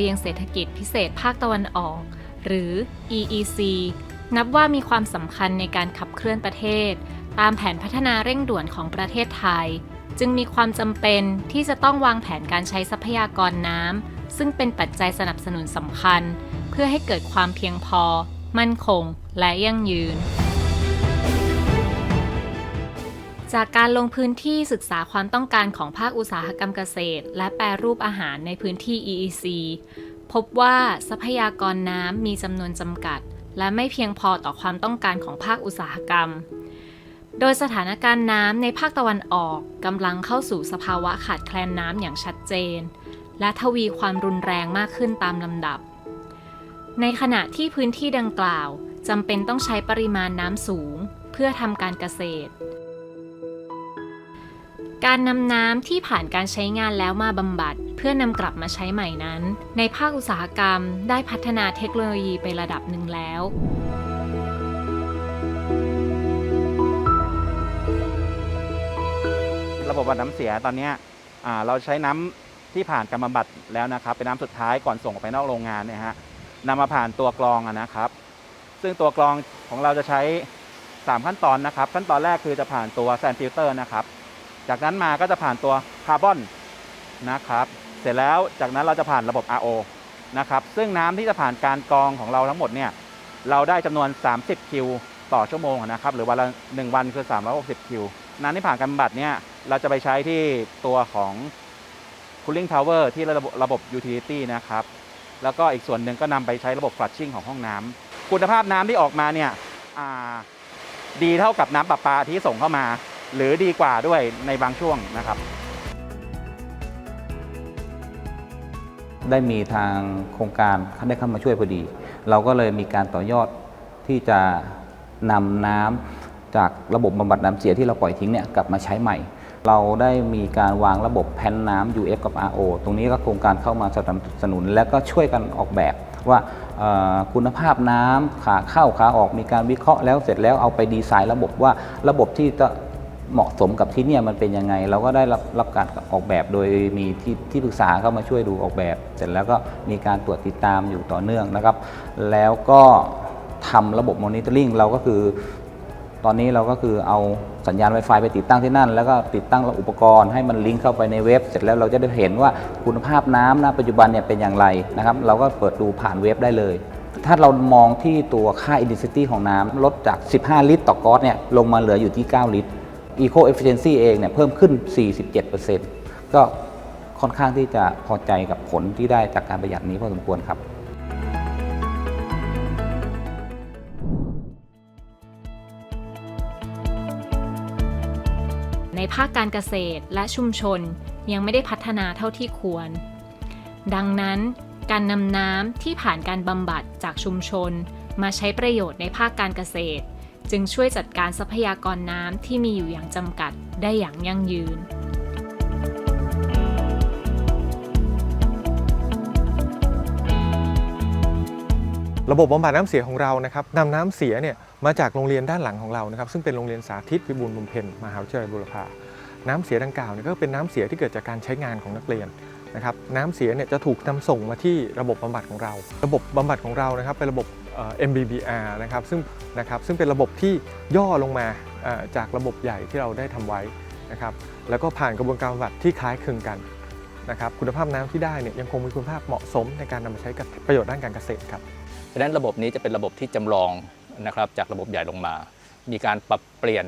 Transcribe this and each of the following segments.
บียงเศรษฐกิจพิเศษภาคตะวันออก หรือ EEC นับว่ามีความสำคัญในการขับเคลื่อนประเทศ ตามแผนพัฒนาเร่งด่วนของประเทศไทย จึงมีความจำเป็นที่จะต้องวางแผนการใช้ทรัพยากรน้ำซึ่งเป็นปัจจัยสนับสนุนสำคัญ เพื่อให้เกิดความเพียงพอ มั่นคง และยั่งยืน จากการลงพื้นที่ศึกษาความต้องการของภาคอุตสาหกรรมเกษตร และแปรรูปอาหารในพื้นที่ EEC พบว่าทรัพยากรน้ำมีจำนวนจำกัด และไม่เพียงพอต่อความต้องการของภาคอุตสาหกรรม โดยสถานการณ์น้ำในภาคตะวันออกกำลังเข้าสู่สภาวะขาดแคลนน้ำอย่างชัดเจน และทวีความรุนแรงมากขึ้นตามลำดับ ในขณะที่พื้นที่ดังกล่าวจำเป็นต้องใช้ปริมาณน้ำสูง เพื่อทำการเกษตร การนำน้ำที่ผ่านการใช้งานแล้วมาบำบัด เพื่อนำกลับมาใช้ใหม่นั้น ในภาคอุตสาหกรรมได้พัฒนาเทคโนโลยีไประดับหนึ่งแล้วระบบบำบัดน้ำเสียตอนนี้เราใช้น้ำที่ผ่านการบำบัดแล้วนะครับ เป็นน้ำสุดท้ายก่อนส่งออกไปนอกโรงงานเนี่ยฮะนำมาผ่านตัวกรองนะครับ ซึ่งตัวกรองของเราจะใช้ 3 ขั้นตอนนะครับ ขั้นตอนแรกคือจะผ่านตัวแซนฟิลเตอร์นะครับ จากนั้นมาก็จะผ่านตัวคาร์บอนนะครับ เสร็จแล้วจากนั้นเราจะผ่านระบบ RO นะครับ ซึ่งน้ำที่จะผ่านการกรองของเราทั้งหมดเนี่ย เราได้จำนวน 30 คิวต่อชั่วโมงนะครับ หรือวันละ 1 วันคือ 360 คิว น้ำที่ผ่านการบำบัดเนี่ย เราจะไปใช้ที่ตัวของ cooling tower ที่ระบบระบบ utility นะครับ แล้วก็อีกส่วนหนึ่งก็นำไปใช้ระบบ flushing ของห้องน้ำคุณภาพน้ำที่ออกมาเนี่ยดีเท่ากับน้ำประปาที่ส่งเข้ามา หรือดีกว่าด้วยในบางช่วงนะครับ ได้มีทางโครงการได้เข้ามาช่วยพอดี เราก็เลยมีการต่อยอดที่จะนำน้ำจากระบบบำบัดน้ำเสียที่เราปล่อยทิ้งเนี่ยกลับมาใช้ใหม่ เราได้มีการวางระบบแผ่นน้ำ UF กับ RO ตรงนี้ก็โครงการเข้ามาสนับสนุน และก็ช่วยกันออกแบบว่าคุณภาพน้ำขาเข้าขาออกมีการวิเคราะห์แล้วเสร็จแล้วเอาไปดีไซน์ระบบว่าระบบที่จะ เหมาะสมกับที่เนี่ยมันเป็นยังไง เราก็ได้รับรับการออกแบบโดยมีที่ที่ปรึกษาเข้ามาช่วยดูออกแบบ เสร็จแล้วก็มีการตรวจติดตามอยู่ต่อเนื่องนะครับ แล้วก็ทำระบบมอนิเตอร์ลิงเราก็คือ ตอนนี้เราก็คือเอาสัญญาณ Wi-Fi ไปติดตั้งที่นั่น แล้วก็ติดตั้งอุปกรณ์ให้มันลิงก์เข้าไปในเว็บ เสร็จแล้วเราจะได้เห็นว่าคุณภาพน้ำณปัจจุบันเนี่ยเป็นอย่างไรนะครับ เราก็เปิดดูผ่านเว็บได้เลยถ้าเรามองที่ตัวค่า intensity ของน้ำลดจาก 15 ลิตร ต่อก๊อซเนี่ยลงมาเหลืออยู่ที่ 9 ลิตร eco efficiency เองเนี่ยเพิ่มขึ้น 47%ก็ค่อนข้างที่จะพอใจกับผลที่ได้จากการประหยัดนี้พอสมควรครับในภาคการเกษตรและชุมชนยังไม่ได้พัฒนาเท่าที่ควร ดังนั้น การนำน้ำที่ผ่านการบำบัดจากชุมชน มาใช้ประโยชน์ในภาคการเกษตร จึงช่วยจัดการทรัพยากรน้ำที่มีอยู่อย่างจำกัดได้อย่างยั่งยืนระบบบำบัดน้ำเสียของเรานะครับนำน้ำเสียเนี่ยมาจากโรงเรียนด้านหลังของเรานะครับซึ่งเป็นโรงเรียนสาธิตพิบูลบุญเพ็ญมหาวิทยาลัยบุรพาน้ำเสียดังกล่าวเนี่ยก็เป็นน้ำเสียที่เกิดจากการใช้งานของนักเรียนนะครับน้ำเสียเนี่ยจะถูกนำส่งมาที่ระบบบำบัดของเรา ระบบบำบัดของเรานะครับเป็นระบบ MBBR นะครับซึ่งนะครับซึ่งเป็นระบบที่ย่อลงมาจากระบบใหญ่ที่เราได้ทำไว้นะครับแล้วก็ผ่านกระบวนการบำบัดที่คล้ายคลึงกันนะครับคุณภาพน้ำที่ได้เนี่ยยังคงมีคุณภาพเหมาะสมในการนำมาใช้กับประโยชน์ด้านการเกษตรครับดังนั้นระบบนี้จะเป็นระบบที่จำลองนะครับจากระบบใหญ่ลงมา มีการปรับเปลี่ยน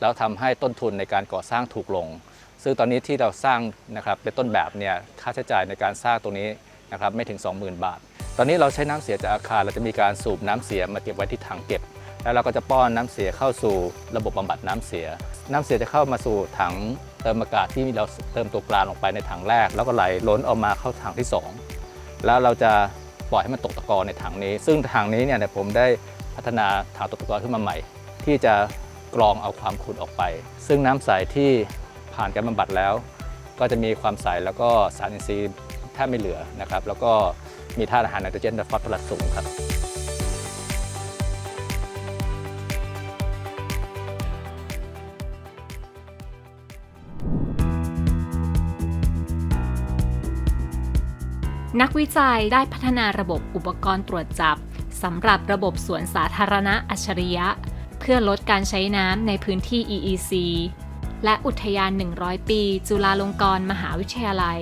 แล้วทำให้ต้นทุนในการก่อสร้างถูกลง ซึ่งตอนนี้ที่เราสร้างนะครับเป็นต้นแบบเนี่ยค่าใช้จ่ายในการสร้างตรงนี้นะครับไม่ถึง 20,000 บาท ตอนนี้เราใช้น้ำเสียจากอาคารเราจะมีการสูบน้ำเสียมาเก็บไว้ที่ถังเก็บ แล้วเราก็จะป้อนน้ำเสียเข้าสู่ระบบบำบัดน้ำเสีย น้ำเสียจะเข้ามาสู่ถังเติมอากาศที่เราเติมตัวกลางลงไปในถังแรก แล้วก็ไหลล้นออกมาเข้าถังที่สองแล้วเราจะปล่อยให้มันตกตะกอนในถังนี้ ซึ่งถังนี้เนี่ยผมได้พัฒนาถังตกตะกอนขึ้นมาใหม่ ที่จะกรองเอาความขุ่นออกไป ซึ่งน้ำใสที่ผ่านการบำบัดแล้ว ก็จะมีความใสแล้วก็สารอินทรีย์แทบไม่เหลือนะครับ แล้วก็ มีธาตุอาหารไนโตรเจนและฟอสฟอรัสสูงครับนักวิจัยได้พัฒนาระบบอุปกรณ์ตรวจจับสำหรับระบบสวนสาธารณะอัจฉริยะ เพื่อลดการใช้น้ำในพื้นที่ EEC และอุทยาน 100 ปี จุฬาลงกรณ์มหาวิทยาลัย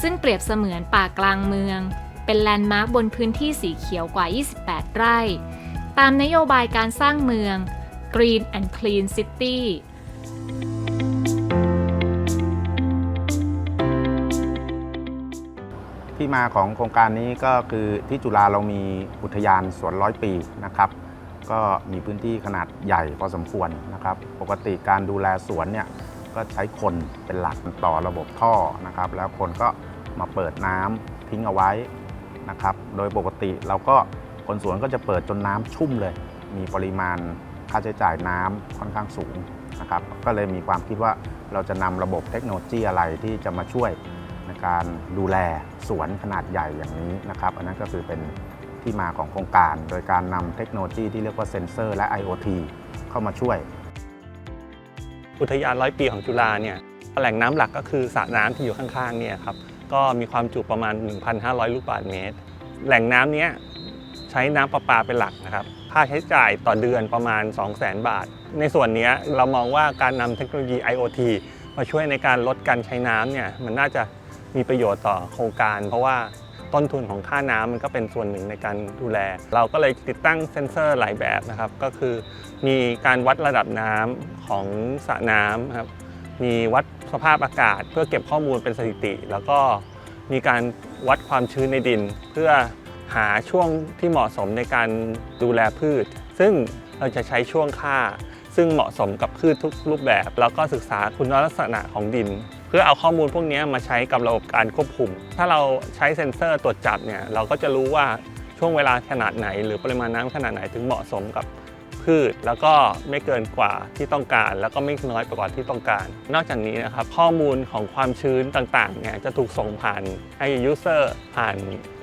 ซึ่งเปรียบเสมือนป่ากลางเมือง เป็นแลนด์มาร์คบนพื้นที่สีเขียวกว่า 28 ไร่ ตามนโยบายการสร้างเมือง Green and Clean City ที่มาของโครงการนี้ก็คือที่จุฬาเรามีอุทยานสวนร้อยปีนะครับ ก็มีพื้นที่ขนาดใหญ่พอสมควรนะครับ ปกติการดูแลสวนเนี่ยก็ใช้คนเป็นหลักต่อระบบท่อนะครับ แล้วคนก็มาเปิดน้ำทิ้งเอาไว้ นะครับ โดยปกติเราก็คนสวนก็จะเปิดจนน้ำชุ่มเลย มีปริมาณค่าใช้จ่ายน้ำค่อนข้างสูงนะครับ ก็เลยมีความคิดว่าเราจะนำระบบเทคโนโลยีอะไรที่จะมาช่วยในการดูแลสวนขนาดใหญ่อย่างนี้นะครับ อันนั้นก็คือเป็นที่มาของโครงการ โดยการนำเทคโนโลยีที่เรียกว่าเซ็นเซอร์และ IoT เข้ามาช่วย อุทยานร้อยปีของจุฬาเนี่ยแหล่งน้ำหลักก็คือสระน้ำที่อยู่ข้างๆเนี่ยครับ ก็มีความจุประมาณ 1,500 ลูกบาศก์เมตร แหล่งน้ำนี้ใช้น้ำประปาเป็นหลักนะครับ ค่าใช้จ่ายต่อเดือนประมาณ 200,000 บาท ในส่วนนี้เรามองว่าการนำเทคโนโลยี IoT มาช่วยในการลดการใช้น้ำเนี่ยมันน่าจะมีประโยชน์ต่อโครงการ เพราะว่าต้นทุนของค่าน้ำมันก็เป็นส่วนหนึ่งในการดูแล เราก็เลยติดตั้งเซ็นเซอร์หลายแบบนะครับ ก็คือมีการวัดระดับน้ำของสระน้ำครับ มีวัด สภาพอากาศ เพื่อเก็บข้อมูลเป็นสถิติ แล้วก็มีการวัดความชื้นในดิน เพื่อหาช่วงที่เหมาะสมในการดูแลพืช ซึ่งเราจะใช้ช่วงค่า ซึ่งเหมาะสมกับพืชทุกรูปแบบ แล้วก็ศึกษาคุณลักษณะของดิน เพื่อเอาข้อมูลพวกนี้มาใช้กับระบบการควบคุม ถ้าเราใช้เซ็นเซอร์ตรวจจับเนี่ยเราก็จะรู้ว่าช่วงเวลาขนาดไหน หรือปริมาณน้ำขนาดไหนถึงเหมาะสมกับ พืช แล้วก็ไม่เกินกว่าที่ต้องการ แล้วก็ไม่น้อยกว่าที่ต้องการ นอกจากนี้นะครับข้อมูลของความชื้นต่างๆเนี่ยจะถูกส่งผ่านให้ user ผ่าน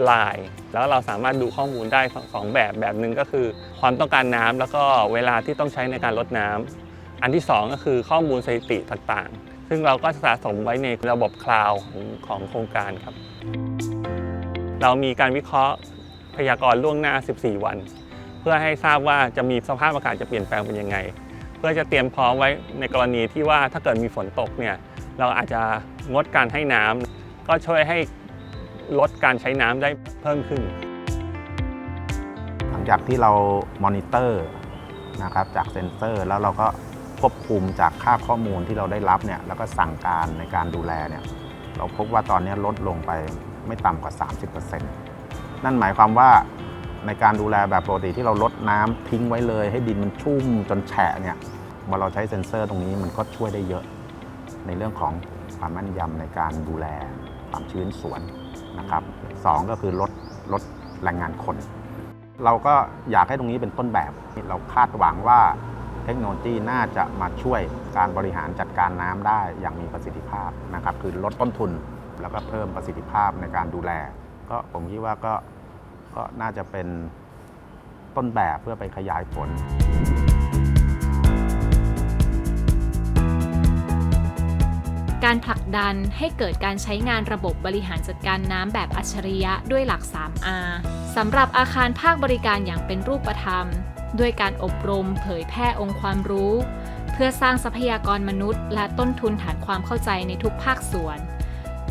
Line แล้วเราสามารถดูข้อมูลได้สองแบบแบบหนึ่งก็คือ ความต้องการน้ำแล้วก็เวลาที่ต้องใช้ในการลดน้ำอันที่สองก็คือข้อมูลสถิติต่างๆ ซึ่งเราก็สะสมไว้ในระบบคลาวด์ของของโครงการครับ เรามีการวิเคราะห์พยากรณ์ล่วงหน้า 14 วัน เพื่อให้ทราบว่าจะมีสภาพอากาศจะเปลี่ยนแปลงเป็นยังไง เพื่อจะเตรียมพร้อมไว้ในกรณีที่ว่าถ้าเกิดมีฝนตกเนี่ยเราอาจจะงดการให้น้ำก็ช่วยให้ลดการใช้น้ำได้เพิ่มขึ้น หลังจากที่เรามอนิเตอร์นะครับจากเซ็นเซอร์แล้วเราก็ควบคุมจากค่าข้อมูลที่เราได้รับเนี่ยแล้วก็สั่งการในการดูแลเนี่ยเราพบว่าตอนนี้ลดลงไปไม่ต่ำกว่า 30%นั่นหมายความว่า ในการดูแลแบบปกติที่เราลดน้ำทิ้งไว้เลย ให้ดินมันชุ่มจนแฉะเนี่ยพอเราใช้เซ็นเซอร์ตรงนี้มันก็ช่วยได้เยอะ ในเรื่องของความแม่นยำในการดูแลความชื้นสวนนะครับสองก็คือลดลดแรงงานคน เราก็อยากให้ตรงนี้เป็นต้นแบบ เราคาดหวังว่าเทคโนโลยีน่าจะมาช่วยการบริหารจัดการน้ำได้อย่างมีประสิทธิภาพนะครับ คือลดต้นทุนแล้วก็เพิ่มประสิทธิภาพในการดูแล ก็ผมคิดว่าก็ ก็น่าจะเป็นต้นแบบเพื่อไปขยายผล การผลักดันให้เกิดการใช้งานระบบบริหารจัดการน้ำแบบอัจฉริยะด้วยหลัก 3R สำหรับอาคารภาคบริการอย่างเป็นรูปธรรม ด้วยการอบรมเผยแพร่องค์ความรู้ เพื่อสร้างทรัพยากรมนุษย์ และต้นทุนฐานความเข้าใจในทุกภาคส่วน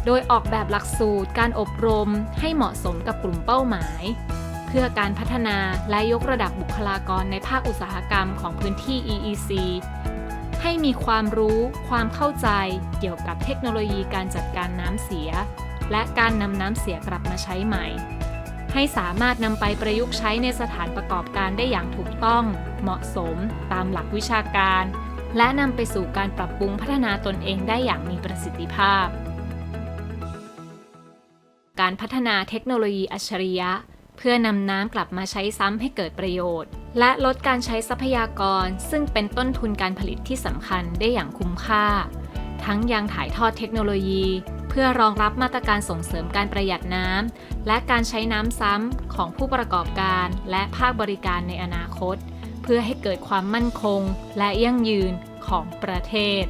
โดยออกแบบหลักสูตรการอบรมให้เหมาะสมกับกลุ่มเป้าหมาย เพื่อการพัฒนาและยกระดับบุคลากรในภาคอุตสาหกรรมของพื้นที่ EEC ให้มีความรู้ความเข้าใจเกี่ยวกับเทคโนโลยีการจัดการน้ำเสีย และการนำน้ำเสียกลับมาใช้ใหม่ ให้สามารถนำไปประยุกต์ใช้ในสถานประกอบการได้อย่างถูกต้อง เหมาะสม ตามหลักวิชาการ และนำไปสู่การปรับปรุงพัฒนาตนเองได้อย่างมีประสิทธิภาพ การพัฒนาเทคโนโลยีอัจฉริยะ เพื่อนำน้ำกลับมาใช้ซ้ำให้เกิดประโยชน์ และลดการใช้ทรัพยากร ซึ่งเป็นต้นทุนการผลิตที่สำคัญได้อย่างคุ้มค่า ทั้งยังถ่ายทอดเทคโนโลยี เพื่อรองรับมาตรการส่งเสริมการประหยัดน้ำและการใช้น้ำซ้ำของผู้ประกอบการและภาคบริการในอนาคต เพื่อให้เกิดความมั่นคง และยั่งยืนของประเทศ